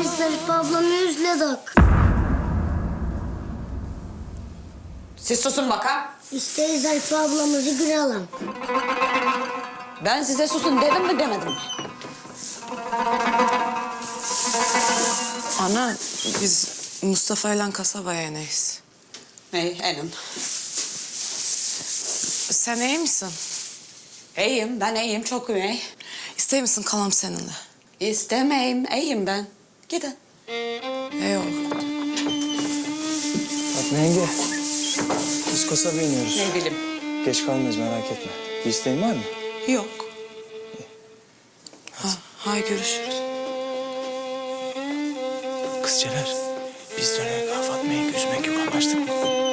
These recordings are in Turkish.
Biz Zarife ablamı özledik. Siz susun bakalım. İsteyiz Zarife ablamızı görelim. Ben size susun dedim mi demedim mi? Ana biz Mustafa ile kasabaya ineyiz. İyi, enim. Sen iyi misin? İyiyim, ben iyiyim, çok iyiyim. İster misin kalam seninle? İstemeyim, iyiyim ben. Gidin. Olur. Fatma yenge. Biz kasabaya iniyoruz. Ne bileyim. Geç kalmayız merak etme. Bir isteğin var mı? Yok. Ha, hay görüşürüz. Kızceler. Biz dönerken Fatma yenge üzmek yok anlaştık mı?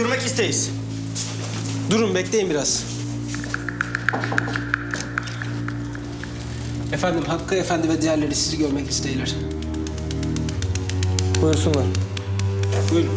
Görmek isteyiz. Durun bekleyin biraz. Efendim Hakkı Efendi ve diğerleri sizi görmek isteyirler. Buyursunlar. Buyurun.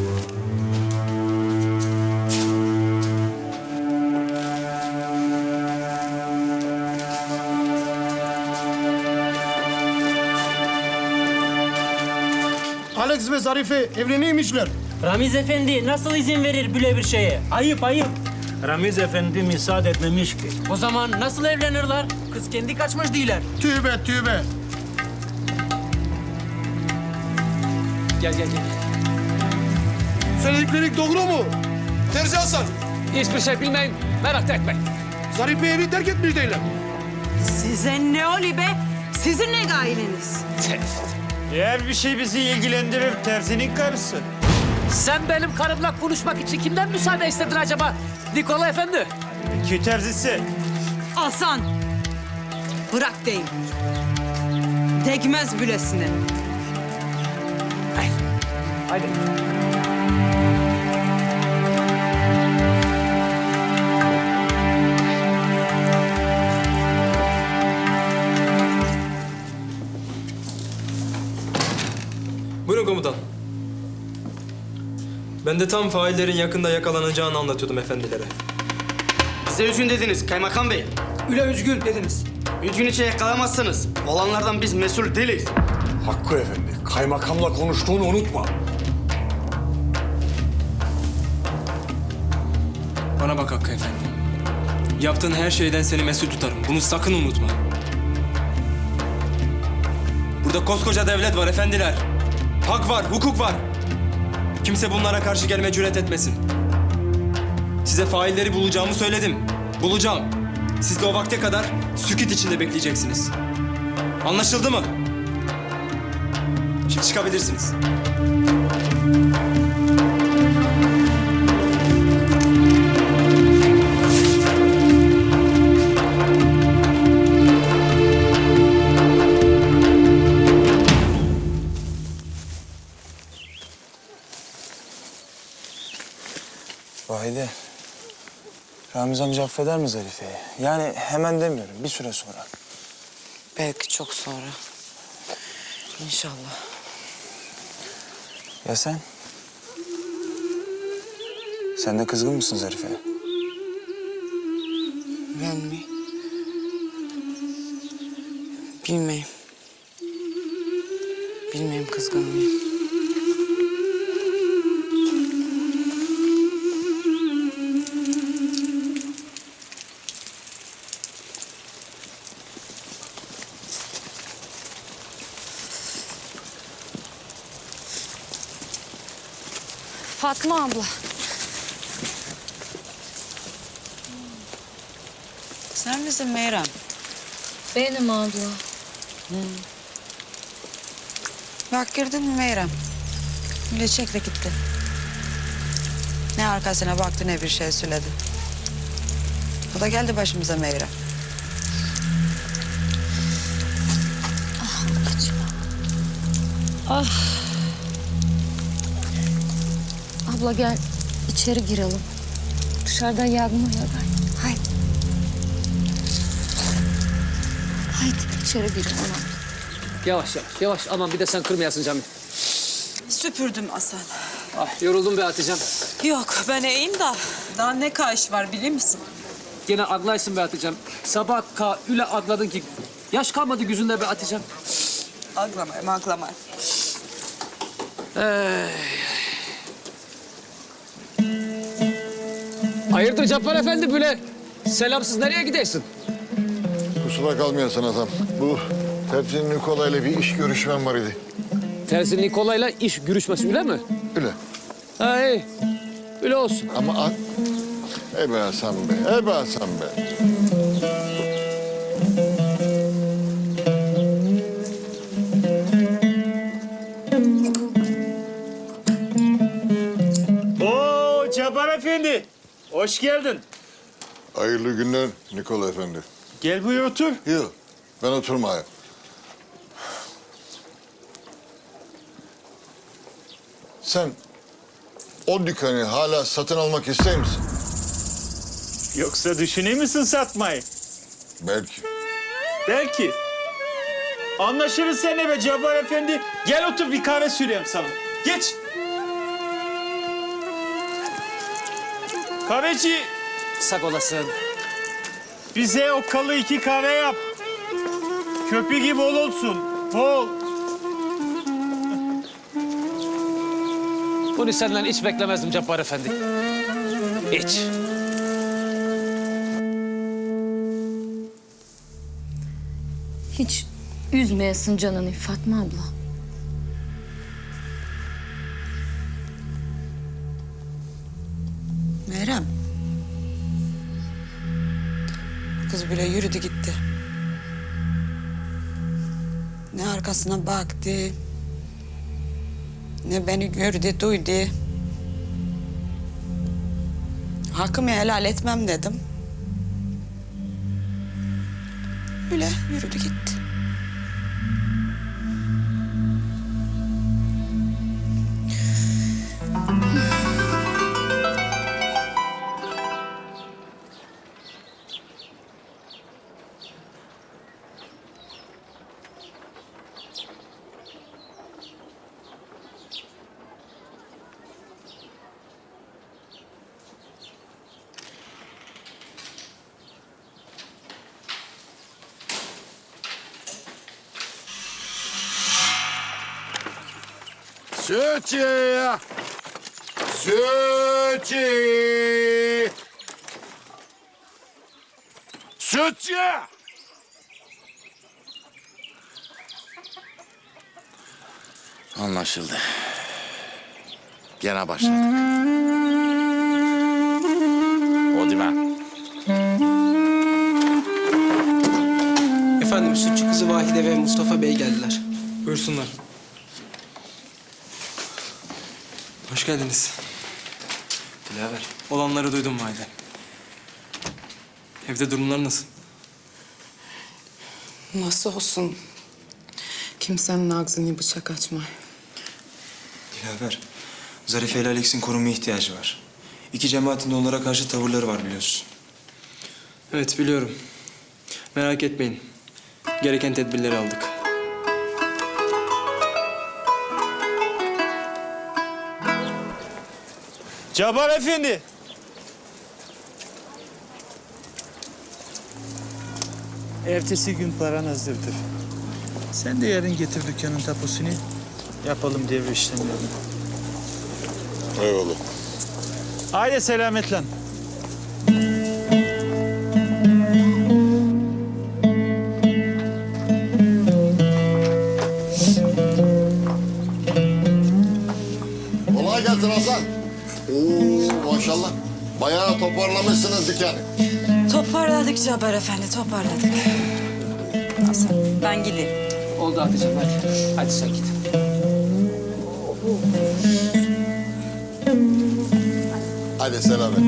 Alex ve Zarife evleniymişler. Ramiz Efendi nasıl izin verir böyle bir şeye? Ayıp ayıp. Ramiz Efendi müsaade etmemiş ki. O zaman nasıl evlenirler? Kız kendi kaçmış değiller. Tübe tübe. Gel gel gel. Söyledikleri doğru mu? Terzi Hasan. Hiçbir şey bilmeyin. Merak etmeyin. Zarife evi terk etmiş değiller. Size ne oluyor be? Sizin ne gaileniz? Eğer bir şey bizi ilgilendirir terzinin karısı. Sen benim karımla konuşmak için kimden müsaade istedin acaba? Nikola Efendi. Ki terzisi. Hasan. Bırak deyim. Degmez bülesine. Haydi. Buyurun Ben de tam faillerin yakında yakalanacağını anlatıyordum efendilere. Bize üzgün dediniz kaymakam bey. Üle üzgün dediniz. Üç gün içinde yakalamazsınız. Olanlardan biz mesul değiliz. Hakkı efendi. Kaymakamla konuştuğunu unutma. Bana bak Hakkı Efendi. Yaptığın her şeyden seni mesul tutarım. Bunu sakın unutma. Burada koskoca devlet var efendiler. Hak var, hukuk var. Kimse bunlara karşı gelme cüret etmesin. Size failleri bulacağımı söyledim. Bulacağım. Siz de o vakte kadar sükut içinde bekleyeceksiniz. Anlaşıldı mı? Şimdi çıkabilirsiniz. Ramiz amca affeder mi Zarife'yi? Yani hemen demiyorum bir süre sonra. Belki çok sonra. İnşallah. Ya sen? Sen de kızgın mısın Zarife'ye? Ben mi? Bilmeyim. Bilmeyim kızgın mıyım? Fatma abla. Sen misin Meyrem? Benim abla. Bak girdin mi Meyrem? Öyle çekti gitti. Ne arkasına baktı ne bir şey söyledi. O da geldi başımıza Meyrem. Abla gel içeri girelim. Dışarıda yağmur yağar. Haydi. Haydi içeri girelim abla. Yavaş yavaş yavaş aman bir de sen kırmayasın Cemil. Süpürdüm Hasan. Ah yoruldum be Hatice'm. Yok ben iyiyim da daha ne kayış var biliyor musun? Gene adlaysın be Hatice'm. Sabah ka üle adladın ki yaş kalmadı yüzünde be Hatice'm. Aglamay, maglamay. Ey. Hayırdır Cabbar Efendi böyle selamsız nereye gidersin? Kusura kalmayasın adam. Bu Tercih Nikola ile bir iş görüşmem var idi. Tersi Nikola'yla iş görüşmesi öyle mi? Öyle. Ha iyi. Öyle olsun. Ama. Ebe Hasan be, ebe Hasan be. Hoş geldin. Hayırlı günler Nikola Efendi. Gel buyur otur. Yok, ben oturmayayım. Sen o dükkanı hala satın almak ister misin? Yoksa düşünür müsün satmayı? Belki. Belki. Anlaşırız seninle be Cabbar Efendi. Gel otur bir kahve süreyim sana. Geç. Kahveci Sak olasın. bize okkalı iki kahve yap. Köpüğü bol olsun. Bol. Bunu senden hiç beklemezdim Cabbar Efendi. Hiç. Hiç üzmeyesin canını Fatma abla. Kız bile yürüdü gitti. Ne arkasına baktı. Ne beni gördü, duydu. Hakkımı helal etmem dedim. Öyle yürüdü gitti. Sütçü! Sütçü! Sütçü! Anlaşıldı. Gene başladık. O değil mi? Efendim sütçü kızı Vahide ve Mustafa Bey geldiler. Buyursunlar. Hoş geldiniz. Dilaver. Olanları duydum Vahide. Evde durumlar nasıl? Nasıl olsun? Kimsenin ağzını bıçak açma. Dilaver. Zarife ile Alex'in korunmaya ihtiyacı var. İki cemaatin de onlara karşı tavırları var biliyorsun. Evet biliyorum. Merak etmeyin. Gereken tedbirleri aldık. Cabbar Efendi. Ertesi gün paran hazırdır. Sen de yarın getir dükkanın tapusunu. Yapalım devre işlemlerini. Eyvallah. Haydi selametle. Toparlamışsınız dükkanı. Toparladık Cabar Efendi toparladık. Hasan ben gideyim. Oldu Hatice'm hadi. Hadi sen git. Hadi selamet.